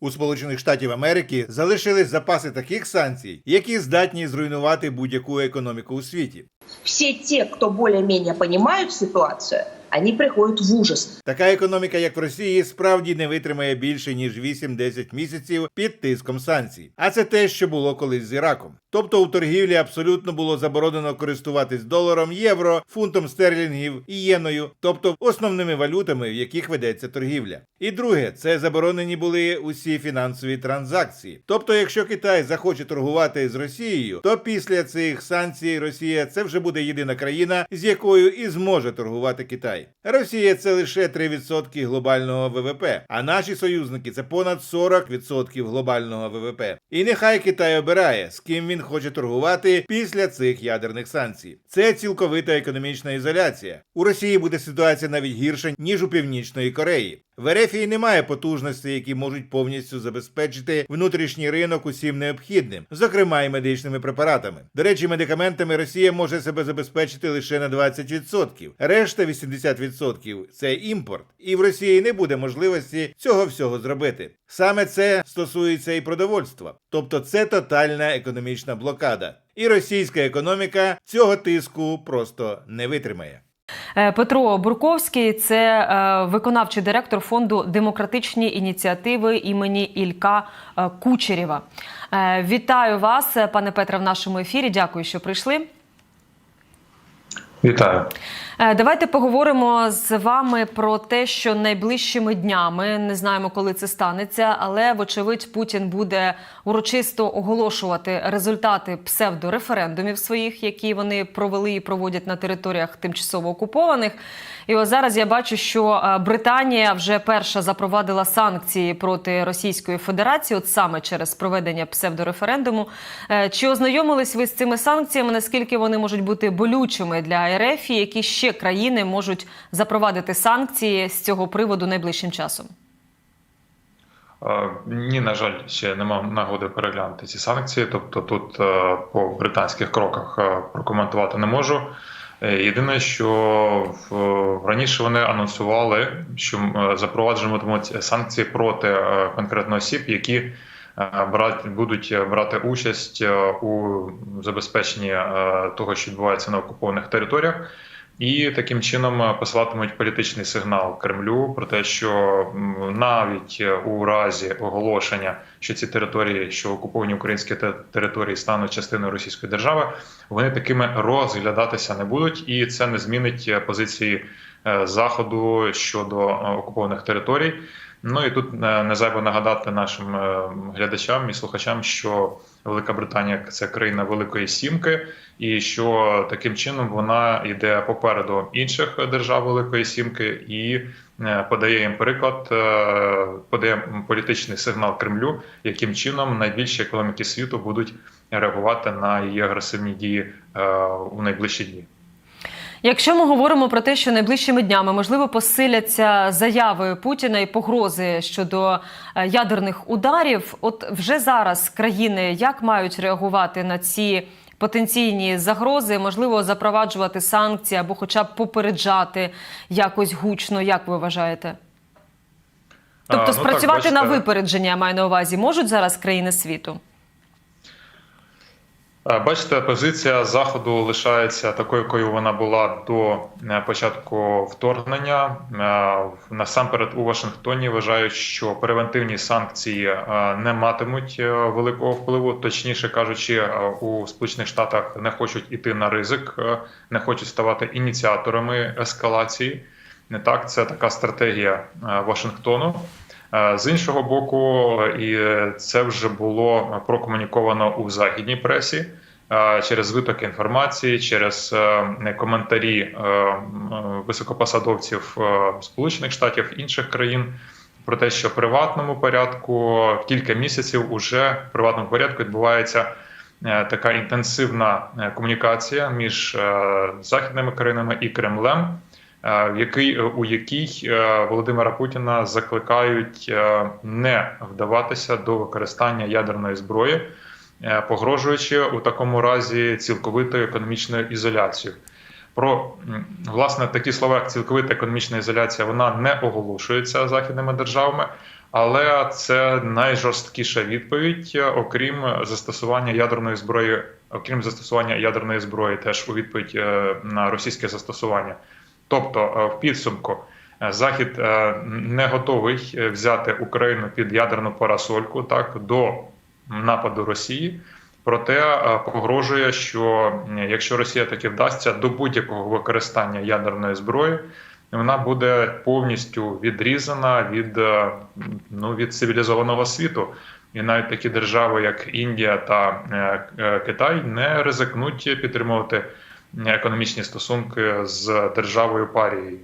У Сполучених Штатів Америки залишились запаси таких санкцій, які здатні зруйнувати будь-яку економіку у світі. Всі ті, хто більш-менш понимают ситуацию, они приходят в ужас. Така економіка, як в Росії, справді не витримає більше ніж 8-10 місяців під тиском санкцій. А це те, що було колись з Іраком. Тобто у торгівлі абсолютно було заборонено користуватись доларом, євро, фунтом стерлінгів і єною, тобто основними валютами, в яких ведеться торгівля. І друге, це заборонені були усі фінансові транзакції. Тобто, якщо Китай захоче торгувати з Росією, то після цих санкцій Росія це вже буде єдина країна, з якою і зможе торгувати Китай. Росія це лише 3% глобального ВВП, а наші союзники це понад 40% глобального ВВП. І нехай Китай обирає, з ким він хоче торгувати після цих ядерних санкцій. Це цілковита економічна ізоляція. У Росії буде ситуація навіть гірша ніж у Північної Кореї. В Ерефії немає потужностей, які можуть повністю забезпечити внутрішній ринок усім необхідним, зокрема і медичними препаратами. До речі, медикаментами Росія може себе забезпечити лише на 20%. Решта 80% – це імпорт, і в Росії не буде можливості цього всього зробити. Саме це стосується і продовольства, тобто це тотальна економічна блокада. І російська економіка цього тиску просто не витримає. Е, Петро Бурковський це е, виконавчий директор фонду демократичні ініціативи імені Ілька е, Кучерєва. Вітаю вас, пане Петре, в нашому ефірі. Дякую, що прийшли. Вітаю. Е, Давайте поговоримо з вами про те, що найближчими днями не знаємо, коли це станеться, але вочевидь Путін буде урочисто оголошувати результати псевдореферендумів своїх, які вони провели і проводять на територіях тимчасово окупованих. І ось зараз я бачу, що е, Британія вже перша запровадила санкції проти Російської Федерації, от саме через проведення псевдореферендуму. Е, Чи ознайомились ви з цими санкціями? Наскільки вони можуть бути болючими для РФ? Які ще країни можуть запровадити санкції з цього приводу найближчим часом? Ні, на жаль, ще не мав нагоди переглянути ці санкції. Тобто, тут е, по британських кроках е, прокоментувати не можу. Е, Єдине, що раніше вони анонсували, що запроваджуватимуть санкції проти конкретно осіб, які будуть брати участь у забезпеченні того, що відбувається на окупованих територіях. І таким чином е, посилатимуть політичний сигнал Кремлю про те, що навіть е, у разі оголошення, що ці території, що окуповані українські території стануть частиною Російської держави, вони такими розглядатися не будуть, і це не змінить е, позиції заходу щодо е, окупованих територій. Ну і тут е, не зайво нагадати нашим е, глядачам і слухачам, що Велика Британія це країна Великої Сімки, і що таким чином вона йде попереду інших держав Великої Сімки і е, подає їм приклад, е, подає політичний сигнал Кремлю, яким чином найбільші економіки світу будуть реагувати на її агресивні дії е, у найближчі дні. Якщо ми говоримо про те, що найближчими днями можливо посиляться заяви Путіна і погрози щодо е, ядерних ударів, от вже зараз країни як мають реагувати на ці потенційні загрози, можливо, запроваджувати санкції або, хоча б попереджати якось гучно, як ви вважаєте? Тобто А, ну так, спрацювати на випередження я маю на увазі можуть зараз країни світу? Е, Бачите, позиція заходу лишається такою, якою вона була до е, початку вторгнення. Е, Насамперед у Вашингтоні вважають, що превентивні санкції не матимуть великого впливу. Точніше кажучи, у Сполучених Штатах не хочуть іти на ризик, не хочуть ставати ініціаторами ескалації. Не так, це така стратегія Вашингтону. Е, З іншого боку, і це вже було прокомуніковано у західній пресі е, через виток інформації, через е, коментарі е, високопосадовців е, Сполучених Штатів інших країн. Про те, що в приватному порядку кілька місяців уже в приватному порядку відбувається е, така інтенсивна е, комунікація між е, західними країнами і Кремлем, е, в який у якій е, Володимира Путіна закликають е, не вдаватися до використання ядерної зброї, е, погрожуючи у такому разі цілковитою економічною ізоляцією. Про власне такі слова, як цілковита економічна ізоляція, вона не оголошується західними державами. Але це найжорсткіша відповідь, е, окрім застосування ядерної зброї, окрім застосування ядерної зброї, теж у відповідь е, на російське застосування. Тобто, е, в підсумку, е, Захід е, не готовий взяти Україну під ядерну парасольку так до нападу Росії. Проте погрожує, що якщо Росія таки вдасться до будь-якого використання ядерної зброї, вона буде повністю відрізана від, ну, від цивілізованого світу. І навіть такі держави, як Індія та Китай, не ризикнуть підтримувати економічні стосунки з державою парією.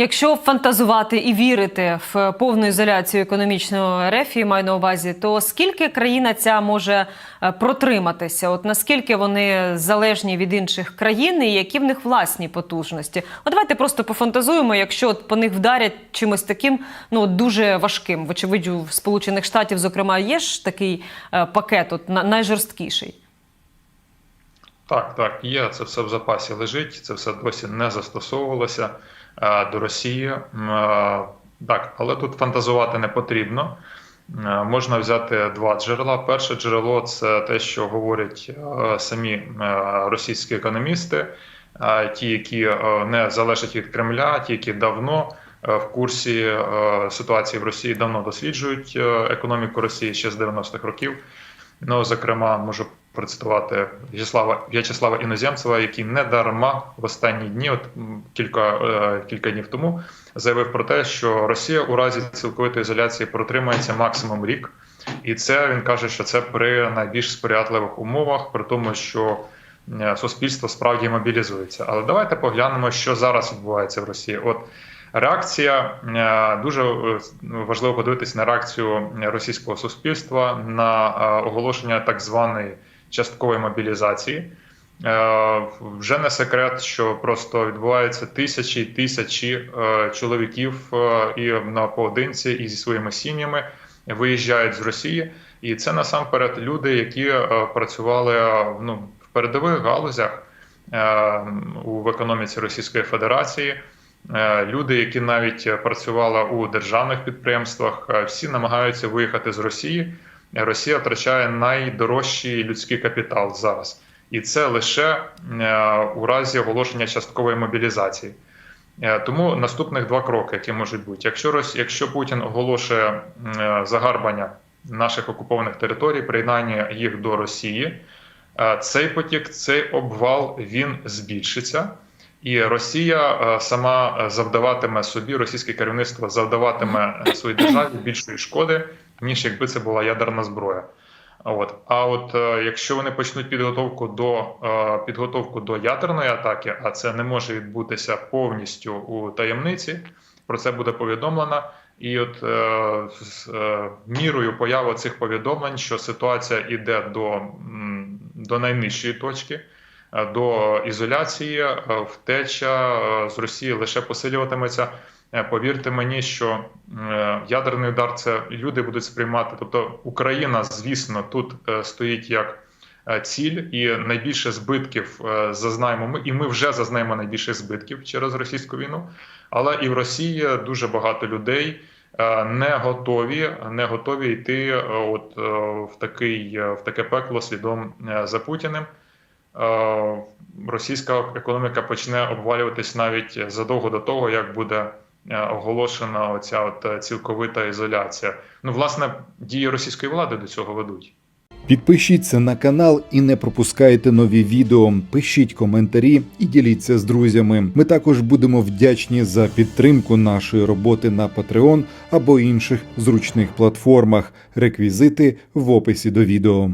Якщо фантазувати і вірити в повну ізоляцію економічної РФ, маю на увазі, то скільки країна ця може е, протриматися? От наскільки вони залежні від інших країн, і які в них власні потужності? От давайте просто пофантазуємо, якщо от по них вдарять чимось таким, ну дуже важким. Вочевидь, у Сполучених Штатів, зокрема, є ж такий е, пакет, от найжорсткіший. Так, так, є. Це все в запасі лежить, це все досі не застосовувалося е, до Росії. Е, Так, але тут фантазувати не потрібно. Е, Можна взяти два джерела. Перше джерело це те, що говорять самі російські економісти, ті, які не залежать від Кремля, ті, які давно в курсі ситуації в Росії, давно досліджують економіку Росії ще з 90-х років. Ну, зокрема, можу процитувати В'ячеслава В'ячеслава Іноземцева, який не дарма в останні дні, от кілька, е, кілька днів тому, заявив про те, що Росія у разі цілковитої ізоляції протримається максимум рік, і це він каже, що це при найбільш сприятливих умовах, при тому, що суспільство справді мобілізується. Але давайте поглянемо, що зараз відбувається в Росії. От Реакція е, дуже е, важливо подивитися на реакцію російського суспільства на е, оголошення так званої часткової мобілізації. Е, Вже не секрет, що просто відбуваються тисячі і тисячі е, чоловіків е, і на поодинці, і зі своїми сім'ями виїжджають з Росії. І це насамперед люди, які працювали ну, в передових галузях в економіці Російської Федерації. Люди, які навіть працювали у державних підприємствах, всі намагаються виїхати з Росії. Росія втрачає найдорожчий людський капітал зараз, і це лише е, у разі оголошення часткової мобілізації. Е, Тому наступних два кроки, які можуть бути, якщо Рос... якщо Путін оголошує е, загарбання наших окупованих територій, приєднання їх до Росії, цей потік, цей обвал він збільшиться. І Росія сама завдаватиме собі, російське керівництво завдаватиме своїй державі більшої шкоди, ніж якби це була ядерна зброя. От а от е, якщо вони почнуть підготовку до е, підготовку до ядерної атаки, а це не може відбутися повністю у таємниці, про це буде повідомлено. І от е, з мірою появи цих повідомлень, що ситуація йде до, до найнижчої точки, до ізоляції, втеча з Росії лише посилюватиметься. Е, Повірте мені, що е, ядерний удар це люди будуть сприймати. Тобто Україна, звісно, тут е, стоїть як ціль, і найбільше збитків зазнаємо ми, і ми вже зазнаємо найбільше збитків через російську війну. Але і в Росії дуже багато людей не готові, не готові йти от в такий в таке пекло слідом за Путіним. Російська економіка почне обвалюватись навіть задовго до того, як буде оголошена оця от е, цілковита ізоляція. Ну, власне, дії російської влади до цього ведуть. Підпишіться на канал і не пропускайте нові відео. Пишіть коментарі і діліться з друзями. Ми також будемо вдячні за підтримку нашої роботи на Patreon або інших зручних платформах. Реквізити в описі до відео.